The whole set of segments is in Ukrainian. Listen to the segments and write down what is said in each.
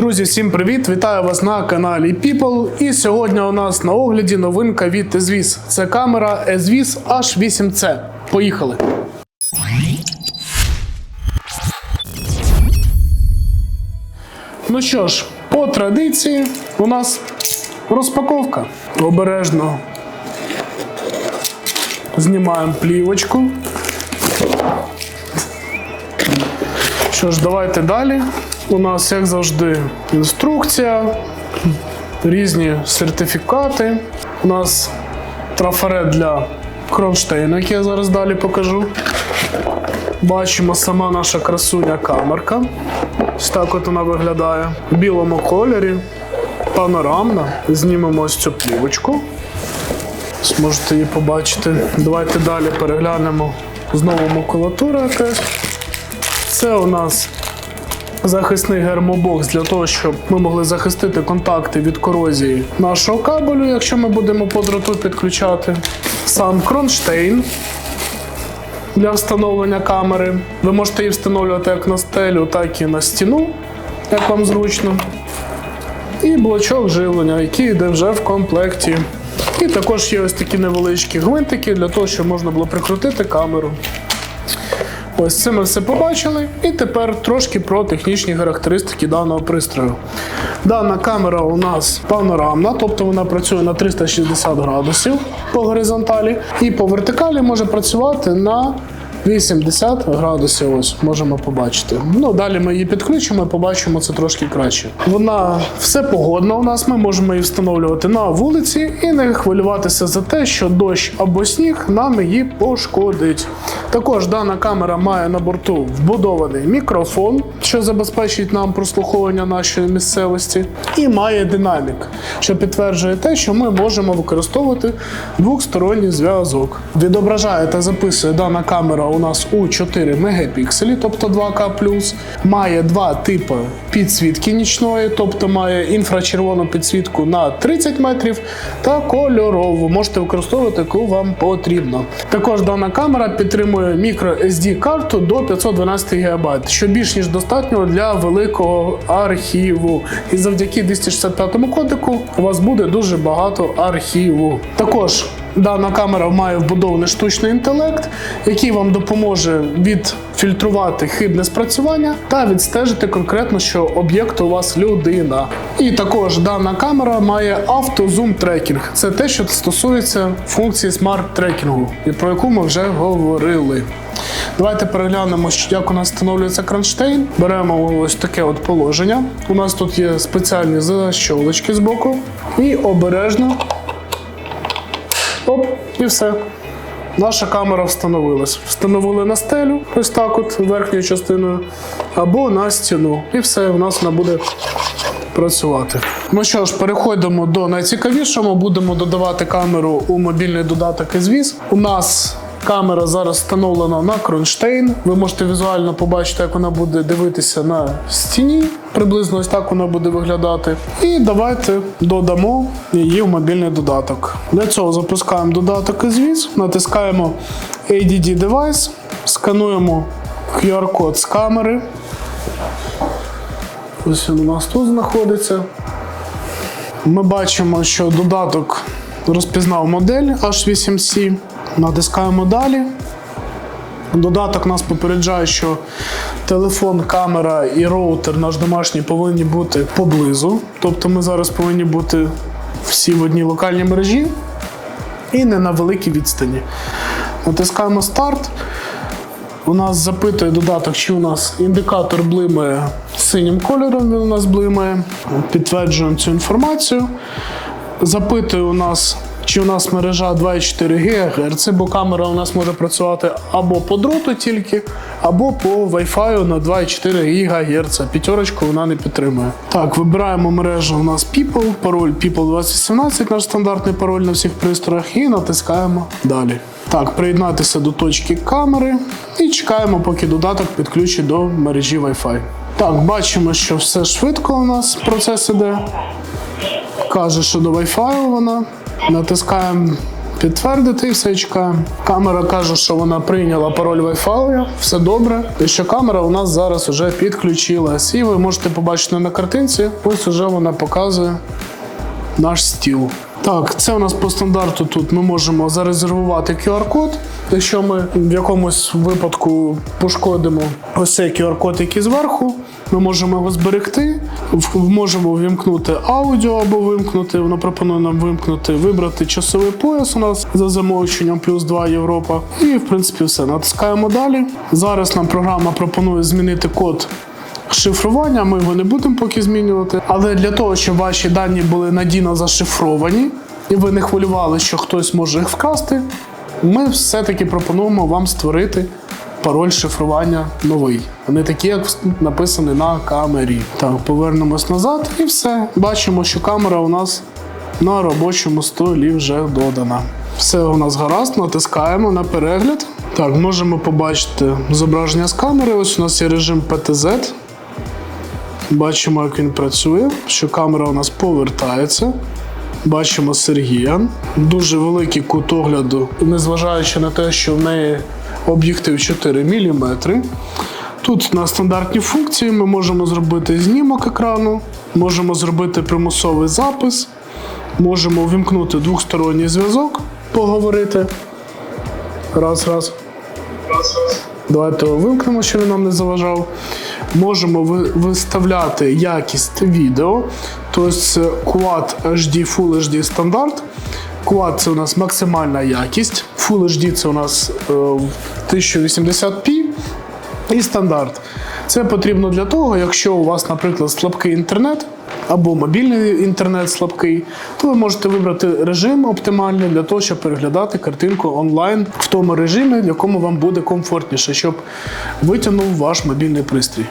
Друзі, всім привіт! Вітаю вас на каналі People. І сьогодні у нас на огляді новинка від SVIS. Це камера SVIS H8C. Поїхали! Ну що ж, по традиції у нас розпаковка. Обережно знімаємо плівочку. Що ж, давайте далі. У нас, як завжди, інструкція, різні сертифікати. У нас трафарет для кронштейну, який я зараз далі покажу. Бачимо сама наша красуня камерка. Ось так от вона виглядає. В білому кольорі, панорамна. Знімемо ось цю плівочку. Зможете її побачити. Давайте далі переглянемо знову макулатура. Це у нас захисний гермобокс для того, щоб ми могли захистити контакти від корозії нашого кабелю, якщо ми будемо по дроту підключати. Сам кронштейн для встановлення камери. Ви можете її встановлювати як на стелю, так і на стіну, як вам зручно. І блочок живлення, який йде вже в комплекті. І також є ось такі невеличкі гвинтики для того, щоб можна було прикрутити камеру. Ось це ми все побачили. І тепер трошки про технічні характеристики даного пристрою. Дана камера у нас панорамна, тобто вона працює на 360 градусів по горизонталі, і по вертикалі може працювати на 80 градусів. Ось можемо побачити. Ну далі ми її підключимо, і побачимо це трошки краще. Вона все погодна у нас. Ми можемо її встановлювати на вулиці і не хвилюватися за те, що дощ або сніг нам її пошкодить. Також дана камера має на борту вбудований мікрофон, що забезпечить нам прослуховування нашої місцевості, і має динамік, що підтверджує те, що ми можемо використовувати двохсторонній зв'язок. Відображає та записує дана камера у нас у 4 мегапікселі, тобто 2К+. Має два типи підсвітки нічної, тобто має інфрачервону підсвітку на 30 метрів та кольорову. Можете використовувати, яку вам потрібно. Також дана камера підтримує мікро SD карту до 512 ГБ, що більш ніж достатньо для великого архіву. І завдяки 265 кодеку у вас буде дуже багато архіву. Також Дана камера має вбудований штучний інтелект, який вам допоможе відфільтрувати хибне спрацювання та відстежити конкретно, що об'єкт у вас людина. І також дана камера має автозум трекінг. Це те, що стосується функції смарт трекінгу, і про яку ми вже говорили. Давайте переглянемо, як у нас встановлюється кронштейн. Беремо ось таке от положення. У нас тут є спеціальні защолочки з боку. І обережно і все. Наша камера встановилась. Встановили на стелю, ось так, от верхньою частиною, або на стіну. І все, у нас вона буде працювати. Ну що ж, переходимо до найцікавішого. Будемо додавати камеру у мобільний додаток і звіз. У нас камера зараз встановлена на кронштейн. Ви можете візуально побачити, як вона буде дивитися на стіні. Приблизно ось так вона буде виглядати. І давайте додамо її в мобільний додаток. Для цього запускаємо додаток із натискаємо ADD Device, скануємо QR-код з камери. Ось він у нас тут знаходиться. Ми бачимо, що додаток розпізнав модель H8C. Натискаємо далі. Додаток нас попереджає, що телефон, камера і роутер наш домашній повинні бути поблизу. Тобто ми зараз повинні бути всі в одній локальній мережі і не на великій відстані. Натискаємо старт. У нас запитує додаток, чи у нас індикатор блимає синім кольором, він у нас блимає. Підтверджуємо цю інформацію. Запитує у нас чи у нас мережа 2,4 ГГц, бо камера у нас може працювати або по дроту тільки, або по Wi-Fi на 2,4 ГГц. П'ятерочку вона не підтримує. Так, вибираємо мережу у нас People, пароль People 2017, наш стандартний пароль на всіх пристроях, і натискаємо далі. Так, приєднатися до точки камери і чекаємо, поки додаток підключить до мережі Wi-Fi. Так, бачимо, що все швидко у нас процес іде. Каже, що до Wi-Fi вона. Натискаємо підтвердити все чекаємо. Камера каже, що вона прийняла пароль Wi-Fi, все добре. І що камера у нас зараз вже підключилась. І ви можете побачити на картинці, ось уже вона показує наш стіл. Так, це у нас по стандарту тут ми можемо зарезервувати QR-код. Якщо ми в якомусь випадку пошкодимо ось цей QR-код, який зверху, ми можемо його зберегти, можемо вимкнути аудіо або вимкнути. Воно пропонує нам вимкнути, вибрати часовий пояс у нас за замовченням плюс 2 Європа. І в принципі все. Натискаємо далі. Зараз нам програма пропонує змінити код шифрування, ми його не будемо поки змінювати. Але для того, щоб ваші дані були надійно зашифровані, і ви не хвилювали, що хтось може їх вкрасти, ми все-таки пропонуємо вам створити пароль шифрування новий, а не такий, як написаний на камері. Так, повернемось назад і все. Бачимо, що камера у нас на робочому столі вже додана. Все у нас гаразд, натискаємо на перегляд. Так, можемо побачити зображення з камери. Ось у нас є режим PTZ. Бачимо, як він працює, що камера у нас повертається. Бачимо Сергія. Дуже великий кут огляду, незважаючи на те, що в неї об'єктив 4 мм. Тут на стандартні функції ми можемо зробити знімок екрану, можемо зробити примусовий запис, можемо вимкнути двосторонній зв'язок, поговорити. Раз, раз. Давайте його вимкнемо, щоб він нам не заважав. Можемо виставляти якість відео. Тобто Quad HD, Full HD стандарт. Quad це у нас максимальна якість. Full HD це у нас е, 1080p і стандарт. Це потрібно для того, якщо у вас, наприклад, слабкий інтернет або мобільний інтернет слабкий, то ви можете вибрати режим оптимальний для того, щоб переглядати картинку онлайн в тому режимі, в якому вам буде комфортніше, щоб витягнув ваш мобільний пристрій.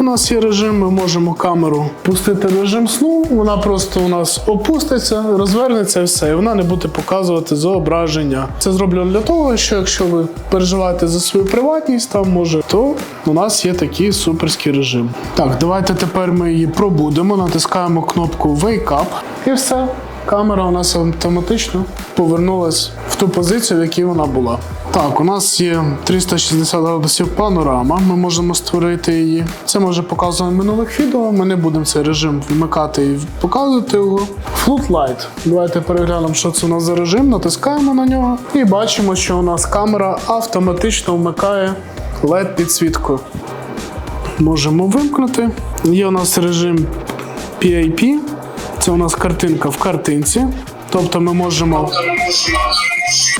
У нас є режим, ми можемо камеру пустити режим сну, вона просто у нас опуститься, розвернеться і все, і вона не буде показувати зображення. Це зроблено для того, що якщо ви переживаєте за свою приватність, там може, то у нас є такий суперський режим. Так, давайте тепер ми її пробудемо, натискаємо кнопку Wake Up і все. Камера у нас автоматично повернулась в ту позицію, в якій вона була. Так, у нас є 360 градусів панорама. Ми можемо створити її. Це ми вже показували минулих відео. Ми не будемо цей режим вмикати і показувати його. Flood Light. Давайте переглянемо, що це у нас за режим. Натискаємо на нього і бачимо, що у нас камера автоматично вмикає LED підсвітку. Можемо вимкнути. Є у нас режим PIP. Це у нас картинка в картинці. Тобто ми можемо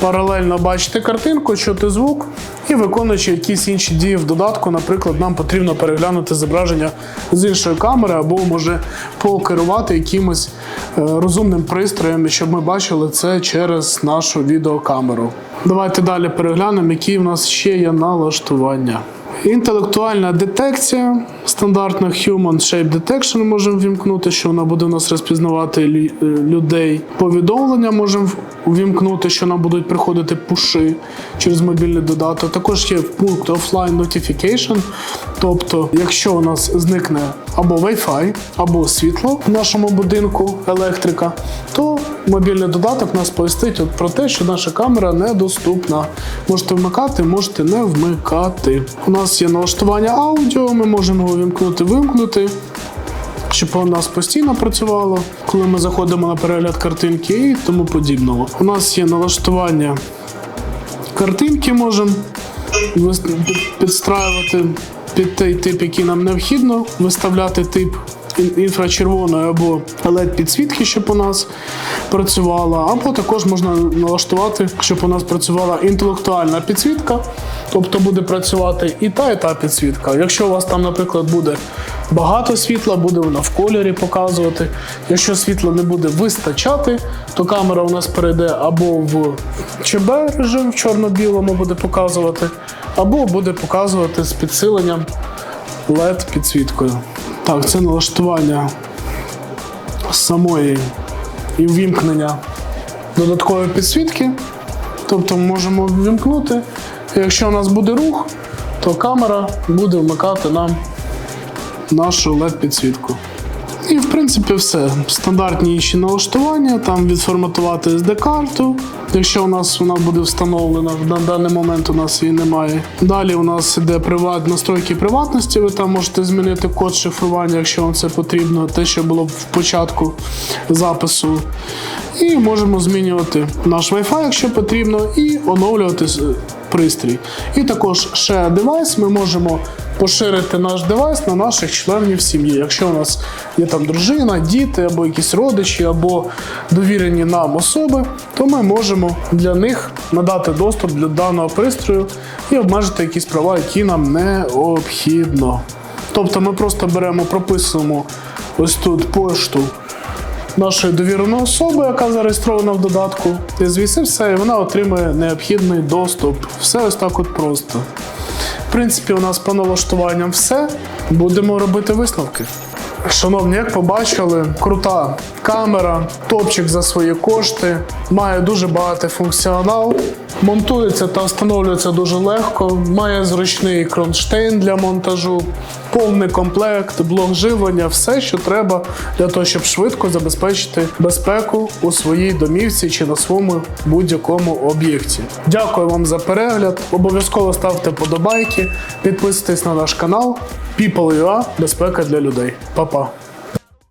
паралельно бачити картинку, чути звук і виконуючи якісь інші дії в додатку. Наприклад, нам потрібно переглянути зображення з іншої камери, або може покерувати якимось е, розумним пристроєм, щоб ми бачили це через нашу відеокамеру. Давайте далі переглянемо, які в нас ще є налаштування. Інтелектуальна детекція, стандартна Human Shape Detection можемо вімкнути, що вона буде у нас розпізнавати е, людей. Повідомлення можемо вімкнути, що нам будуть приходити пуши через мобільний додаток. Також є пункт Offline Notification. Тобто, якщо у нас зникне або Wi-Fi, або світло в нашому будинку, електрика, то мобільний додаток нас повістить про те, що наша камера недоступна. Можете вмикати, можете не вмикати. У нас є налаштування аудіо, ми можемо вимкнути, вимкнути. Щоб у нас постійно працювало, коли ми заходимо на перегляд картинки і тому подібного. У нас є налаштування картинки, можемо підстраювати під той тип, який нам необхідно, виставляти тип інфрачервоної або led підсвітки, щоб у нас працювала, або також можна налаштувати, щоб у нас працювала інтелектуальна підсвітка, тобто буде працювати і та, і та підсвітка. Якщо у вас там, наприклад, буде багато світла, буде вона в кольорі показувати. Якщо світла не буде вистачати, то камера у нас перейде або в ЧБ режим в чорно-білому буде показувати, або буде показувати з підсиленням LED підсвіткою. Так, це налаштування самої і ввімкнення додаткової підсвітки. Тобто ми можемо ввімкнути. Якщо у нас буде рух, то камера буде вмикати нам нашу LED підсвітку. І в принципі все. Стандартні інші налаштування, там відформатувати SD-карту. Якщо у нас вона буде встановлена, на даний момент у нас її немає. Далі у нас іде приват, настройки приватності. Ви там можете змінити код шифрування, якщо вам це потрібно, те, що було в початку запису. І можемо змінювати наш Wi-Fi, якщо потрібно, і оновлювати пристрій. І також Share Device ми можемо поширити наш девайс на наших членів сім'ї. Якщо у нас є там дружина, діти або якісь родичі, або довірені нам особи, то ми можемо для них надати доступ до даного пристрою і обмежити якісь права, які нам необхідно. Тобто ми просто беремо, прописуємо ось тут пошту нашої довіреної особи, яка зареєстрована в додатку, і звідси все, і вона отримує необхідний доступ. Все ось так от просто. В принципі, у нас по налаштуванням все. Будемо робити висновки. Шановні, як побачили, крута камера, топчик за свої кошти, має дуже багатий функціонал, монтується та встановлюється дуже легко, має зручний кронштейн для монтажу, повний комплект, блок живлення, все, що треба для того, щоб швидко забезпечити безпеку у своїй домівці чи на своєму будь-якому об'єкті. Дякую вам за перегляд. Обов'язково ставте подобайки, підписуйтесь на наш канал. People.ua – безпека для людей. Па-па.